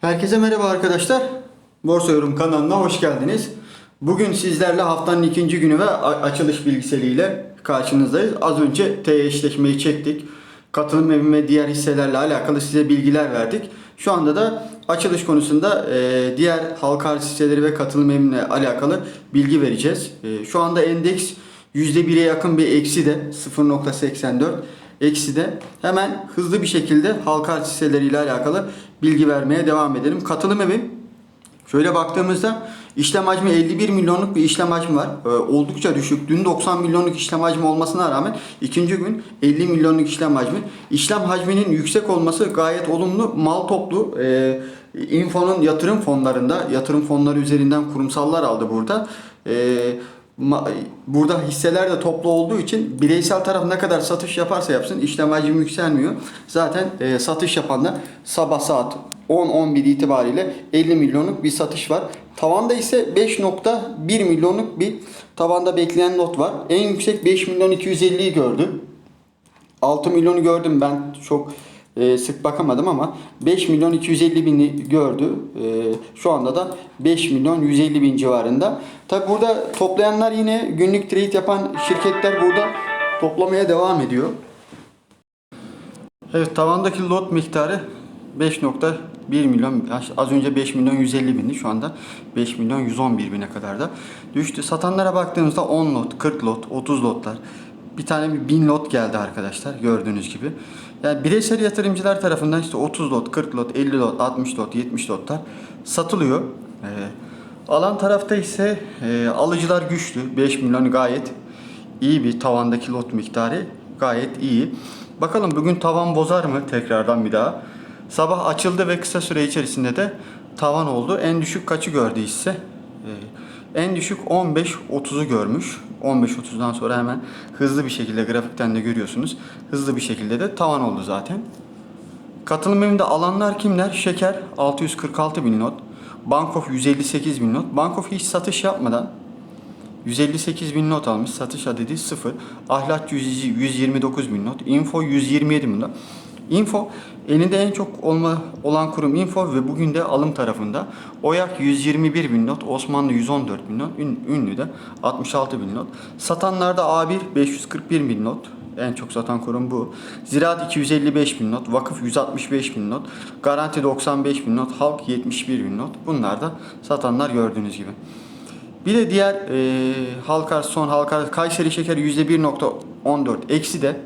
Herkese merhaba arkadaşlar. Borsa Yorum kanalına hoş geldiniz. Bugün sizlerle haftanın ikinci günü ve açılış bilgisayarıyla karşınızdayız. Az önce T eşleşmeyi çektik. Katılım evi ve diğer hisselerle alakalı size bilgiler verdik. Şu anda da açılış konusunda e, diğer halka hisseleri ve katılım evine alakalı bilgi vereceğiz. E, şu anda endeks %1'e yakın bir eksi de 0.84 eksi de hemen hızlı bir şekilde halka hisseleriyle alakalı bilgi vermeye devam edelim. Katılım evi şöyle baktığımızda işlem hacmi 51 milyonluk bir işlem hacmi var. Ee, oldukça düşük. Dün 90 milyonluk işlem hacmi olmasına rağmen ikinci gün 50 milyonluk işlem hacmi. İşlem hacminin yüksek olması gayet olumlu. Mal toplu. Ee, Info'nun yatırım fonlarında, yatırım fonları üzerinden kurumsallar aldı burada. Ee, Ma- Burada hisseler de toplu olduğu için bireysel taraf ne kadar satış yaparsa yapsın işlem hacmi yükselmiyor. Zaten e, satış yapanlar sabah saat 10-11 itibariyle 50 milyonluk bir satış var. Tavanda ise 5.1 milyonluk bir tavanda bekleyen not var. En yüksek 5 milyon 250'yi gördü. 6 milyonu gördüm ben çok e, sık bakamadım ama 5 milyon 250 bini gördü. E, şu anda da 5 milyon 150 bin civarında. Tabi burada toplayanlar yine günlük trade yapan şirketler burada toplamaya devam ediyor. Evet tavandaki lot miktarı 5.1 milyon az önce 5 milyon 150 bindi şu anda 5 milyon 111 bine kadar da düştü. Satanlara baktığımızda 10 lot, 40 lot, 30 lotlar bir tane bir 1000 lot geldi arkadaşlar gördüğünüz gibi. Yani bireysel yatırımcılar tarafından işte 30 lot, 40 lot, 50 lot, 60 lot, 70 lotlar satılıyor. Ee, alan tarafta ise e, alıcılar güçlü. 5 milyon gayet iyi bir tavandaki lot miktarı gayet iyi. Bakalım bugün tavan bozar mı tekrardan bir daha. Sabah açıldı ve kısa süre içerisinde de tavan oldu. En düşük kaçı gördü hisse? En düşük 15.30'u görmüş. 15.30'dan sonra hemen hızlı bir şekilde grafikten de görüyorsunuz. Hızlı bir şekilde de tavan oldu zaten. Katılım evinde alanlar kimler? Şeker 646 bin not. Bankof 158 bin not. Bankof hiç satış yapmadan 158 bin not almış. Satış adedi 0. Ahlat 100 129 bin not. Info 127 bin not. Info elinde en çok olma, olan kurum Info ve bugün de alım tarafında. Oyak 121 bin not. Osmanlı 114 bin not. Ün- Ünlü de 66 bin not. Satanlarda A1 541 bin not. En çok satan kurum bu. Ziraat 255 bin not, vakıf 165 bin not, garanti 95 bin not, halk 71 bin not. Bunlar da satanlar gördüğünüz gibi. Bir de diğer e, halka son halka Kayseri şeker %1.14 eksi de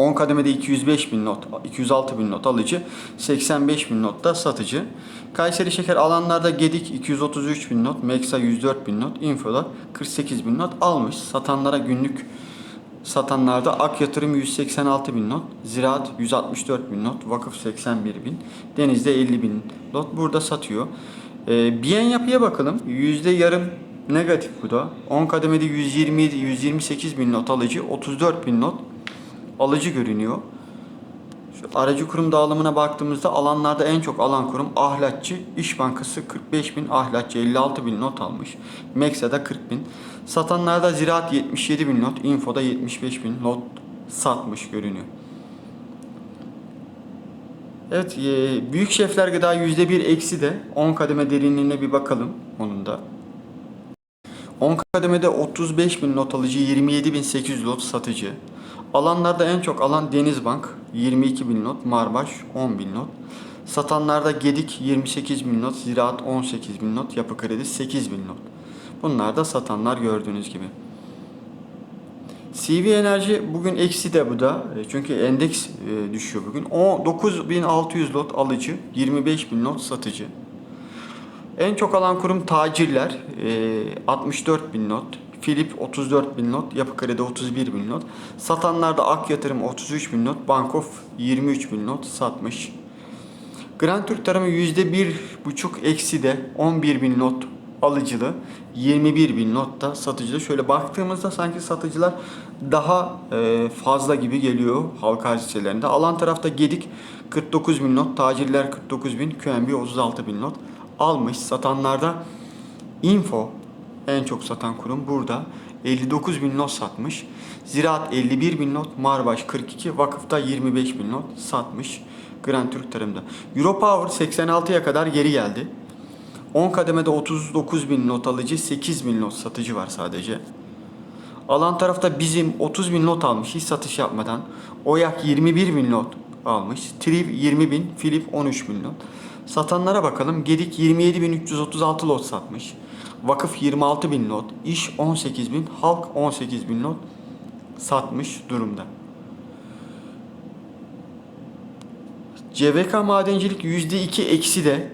10 kademede 205 bin not, 206 bin not alıcı, 85 bin not da satıcı. Kayseri şeker alanlarda Gedik 233 bin not, Meksa 104 bin not, Info'da 48 bin not almış. Satanlara günlük satanlarda Ak Yatırım 186 bin not, Ziraat 164 bin not, Vakıf 81 bin, Deniz'de 50 bin not burada satıyor. Ee, Biyen yapıya bakalım. Yüzde yarım negatif bu da. 10 kademede 127, 128 bin not alıcı, 34 bin not alıcı görünüyor. Şu aracı kurum dağılımına baktığımızda alanlarda en çok alan kurum Ahlatçı, İş Bankası 45 bin, Ahlatçı 56 bin not almış. Meksa'da 40 bin. Satanlarda Ziraat 77 bin not, Info'da 75 bin not satmış görünüyor. Evet, e, büyük şefler gıda %1 eksi de 10 kademe derinliğine bir bakalım onun da. 10 kademede 35 bin not alıcı, 27 bin 800 lot satıcı. Alanlarda en çok alan Denizbank 22 bin not, Marbaş 10 bin not. Satanlarda Gedik 28 bin not, Ziraat 18 bin not, Yapı Kredi 8 bin not. Bunlar da satanlar gördüğünüz gibi. CV Enerji bugün eksi de bu da. E, Çünkü endeks e, düşüyor bugün. O 9600 lot alıcı, 25 bin lot satıcı. En çok alan kurum tacirler. e, 64 bin not. Filip 34 bin not. Yapı Kredi 31 bin not. Satanlarda Ak Yatırım 33 bin not. Bankof 23 bin not satmış. Grand Türk tarımı %1,5 eksi de 11 bin not alıcılı, 21 bin not da satıcılı. Şöyle baktığımızda sanki satıcılar daha e, fazla gibi geliyor halka arz hisselerinde. Alan tarafta Gedik 49 bin not, tacirler 49 bin, QNB 36 bin not almış. Satanlarda Info en çok satan kurum burada. 59 bin not satmış. Ziraat 51 bin not, Marbaş 42, Vakıfta 25 bin not satmış. Grand Türk Tarım'da. Europower 86'ya kadar geri geldi. 10 kademede 39 bin not alıcı, 8 bin not satıcı var sadece. Alan tarafta bizim 30 bin not almış hiç satış yapmadan. Oyak 21 bin not almış. Triv 20 bin, Philip 13 bin not. Satanlara bakalım. Gedik 27 bin 336 lot satmış. Vakıf 26 bin lot. İş 18 bin, halk 18 bin lot satmış durumda. CVK madencilik %2 eksi de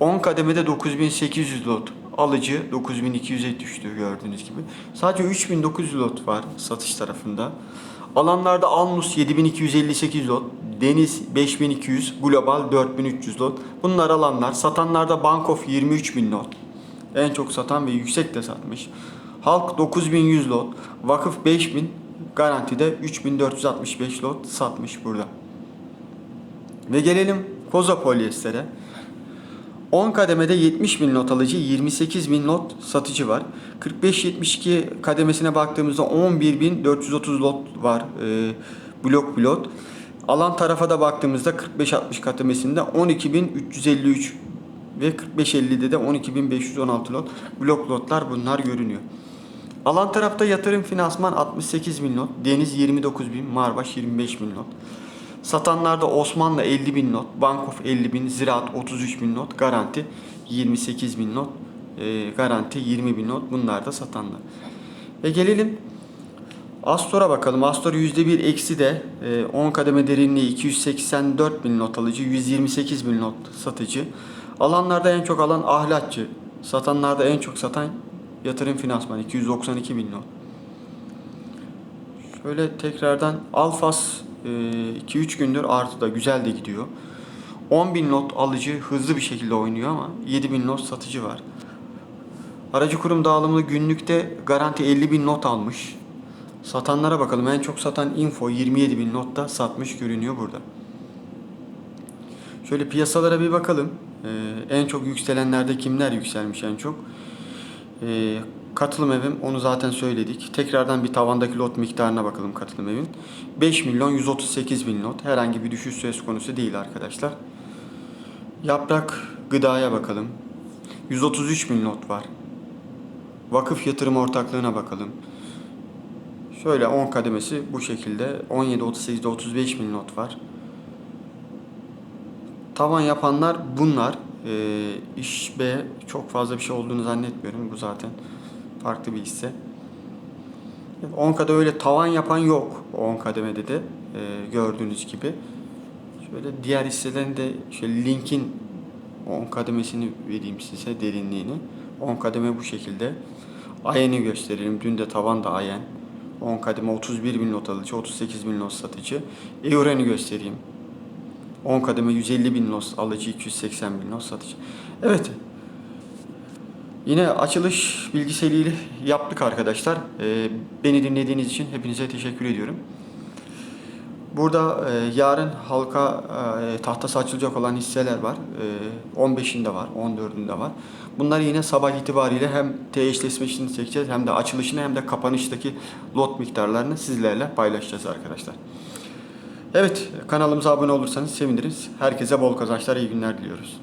10 kademede 9800 lot. Alıcı 9200'e düştü gördüğünüz gibi. Sadece 3900 lot var satış tarafında. Alanlarda Alnus 7258 lot, Deniz 5200, Global 4300 lot. Bunlar alanlar. Satanlarda Bankof 23000 lot. En çok satan ve yüksek de satmış. Halk 9100 lot, Vakıf 5000, Garanti'de 3465 lot satmış burada. Ve gelelim Koza Polyester'e. 10 kademede 70 bin not alıcı, 28 bin not satıcı var. 45-72 kademesine baktığımızda 11.430 lot var e, blok pilot. Alan tarafa da baktığımızda 45-60 kademesinde 12.353 ve 45-50'de de 12.516 lot. Blok lotlar bunlar görünüyor. Alan tarafta yatırım finansman 68 bin not, Deniz 29 bin, Marbaş 25 bin not. Satanlarda Osmanlı 50 bin not, Bankof 50 bin, Ziraat 33 bin not, Garanti 28 bin not, e, Garanti 20 bin not. Bunlar da satanlar. Ve gelelim Astor'a bakalım. Astor %1 eksi de e, 10 kademe derinliği 284 bin not alıcı, 128 bin not satıcı. Alanlarda en çok alan ahlatçı. Satanlarda en çok satan yatırım finansman 292 bin not. Şöyle tekrardan Alfas 2-3 gündür artıda güzel de gidiyor. 10 bin not alıcı hızlı bir şekilde oynuyor ama 7 bin not satıcı var. Aracı kurum dağılımlı günlükte garanti 50 bin not almış. Satanlara bakalım. En çok satan info 27 bin notta satmış görünüyor burada. Şöyle piyasalara bir bakalım. Ee, en çok yükselenlerde kimler yükselmiş en çok? Ee, katılım evim onu zaten söyledik. Tekrardan bir tavandaki lot miktarına bakalım katılım evin. 5 milyon 138 bin lot. Herhangi bir düşüş söz konusu değil arkadaşlar. Yaprak gıdaya bakalım. 133 bin lot var. Vakıf yatırım ortaklığına bakalım. Şöyle 10 kademesi bu şekilde. 17, 38'de 35 bin lot var. Tavan yapanlar bunlar. Ee, iş B çok fazla bir şey olduğunu zannetmiyorum. Bu zaten farklı bir hisse. 10 kademe öyle tavan yapan yok. 10 kademede de e, gördüğünüz gibi. Şöyle diğer hisselerin de şöyle linkin 10 kademesini vereyim size derinliğini. 10 kademe bu şekilde. Ayen'i gösterelim. Dün de tavan da Ayen. 10 kademe 31 bin not alıcı, 38 bin not satıcı. Euren'i göstereyim. 10 kademe 150 bin not alıcı, 280 bin not satıcı. Evet. Yine açılış bilgiseliyle yaptık arkadaşlar. Ee, beni dinlediğiniz için hepinize teşekkür ediyorum. Burada e, yarın halka e, tahtası açılacak olan hisseler var. E, 15'inde var, 14'ünde var. Bunları yine sabah itibariyle hem T eşleşmesini çekeceğiz hem de açılışını hem de kapanıştaki lot miktarlarını sizlerle paylaşacağız arkadaşlar. Evet kanalımıza abone olursanız seviniriz. Herkese bol kazançlar, iyi günler diliyoruz.